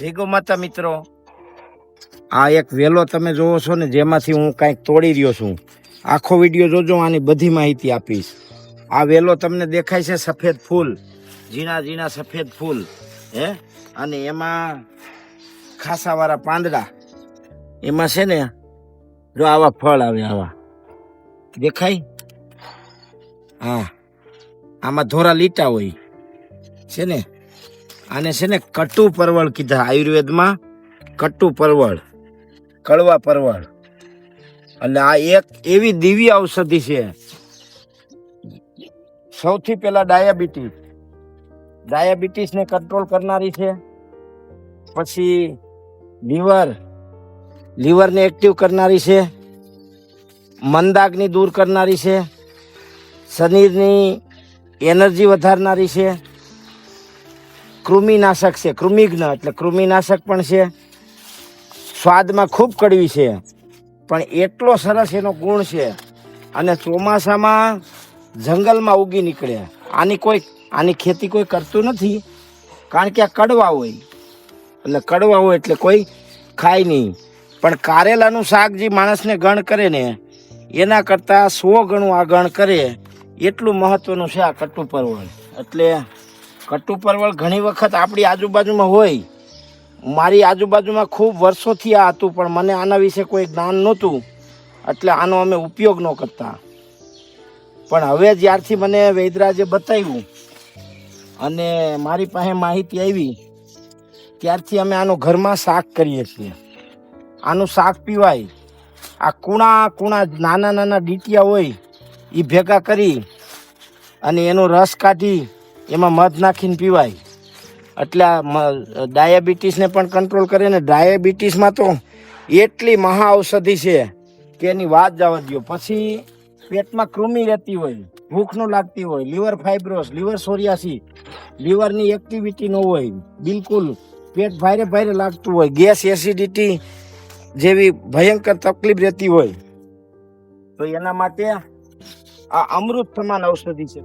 જય માતા મિત્રો. આ એક વેલો તમે જોવો છો ને, જેમાંથી હું કાંઈક તોડી રહ્યો છું. આખો વીડિયો જોજો, આની બધી માહિતી આપીશ. આ વેલો તમને દેખાય છે સફેદ ફૂલ, ઝીણા ઝીણા સફેદ ફૂલ, હે? અને એમાં ખાસાવાળા પાંદડા. એમાં છે ને, જો આવા ફળ આવે આવા. દેખાય? હા. આમાં ધોરા લીટા હોય. છે ને? આને છે ને કટુ પરવળ કીધા આયુર્વેદમાં. કટુ પરવળ, કડવા પરવળ. એટલે આ એક એવી દિવ્ય ઔષધિ છે. સૌથી પહેલા ડાયાબિટીસ. ડાયાબિટીસને કંટ્રોલ કરનારી છે. પછી લીવર. લીવરને એક્ટિવ કરનારી છે. મંદાગ્નિ દૂર કરનારી છે. શરીરની એનર્જી વધારનારી છે. કૃમિનાશક છે, કૃમિજ્ઞ એટલે કૃમિનાશક પણ છે. સ્વાદમાં ખૂબ કડવી છે, પણ એટલો સરસ એનો ગુણ છે. અને ચોમાસામાં જંગલમાં ઉગી નીકળે. આની કોઈ, આની ખેતી કોઈ કરતું નથી, કારણ કે આ કડવા હોય. એટલે કડવા હોય એટલે કોઈ ખાય નહીં. પણ કારેલાનું શાક જે માણસને ગણ કરે ને, એના કરતાં સો ગણું આ ગણ કરે, એટલું મહત્વનું છે આ કટુ પરવળ એટલે કટુ પરવળ ઘણી વખત આપણી આજુબાજુમાં હોય. મારી આજુબાજુમાં ખૂબ વર્ષોથી આ હતું, પણ મને આના વિશે કોઈ જ્ઞાન નહોતું, એટલે આનો અમે ઉપયોગ ન કરતા. પણ હવે જ્યારથી મને વૈદરાજે બતાવ્યું અને મારી પાસે માહિતી આવી, ત્યારથી અમે આનો ઘરમાં શાક કરીએ છીએ. આનું શાક પીવાય. આ કૂણા કૂણા નાના નાના ડીટિયા હોય એ ભેગા કરી અને એનો રસ કાઢી એમાં મધ નાખીને પીવાય. એટલે આ ડાયાબિટીસને પણ કંટ્રોલ કરે ને ડાયાબિટીસમાં તો એટલી મહા ઔષધિ છે કે એની વાત જવા દો પછી પેટમાં કૃમિ રહેતી હોય ભૂખ લાગતી હોય, લીવર ફાઇબ્રોસ, લીવર સોરિયાસી લીવરની એક્ટિવિટી ન હોય, બિલકુલ પેટ ભારે ભારે લાગતું હોય, ગેસ એસિડિટી જેવી ભયંકર તકલીફ રહેતી હોય. તો એના માટે આ અમૃત સમાન ઔષધિ છે.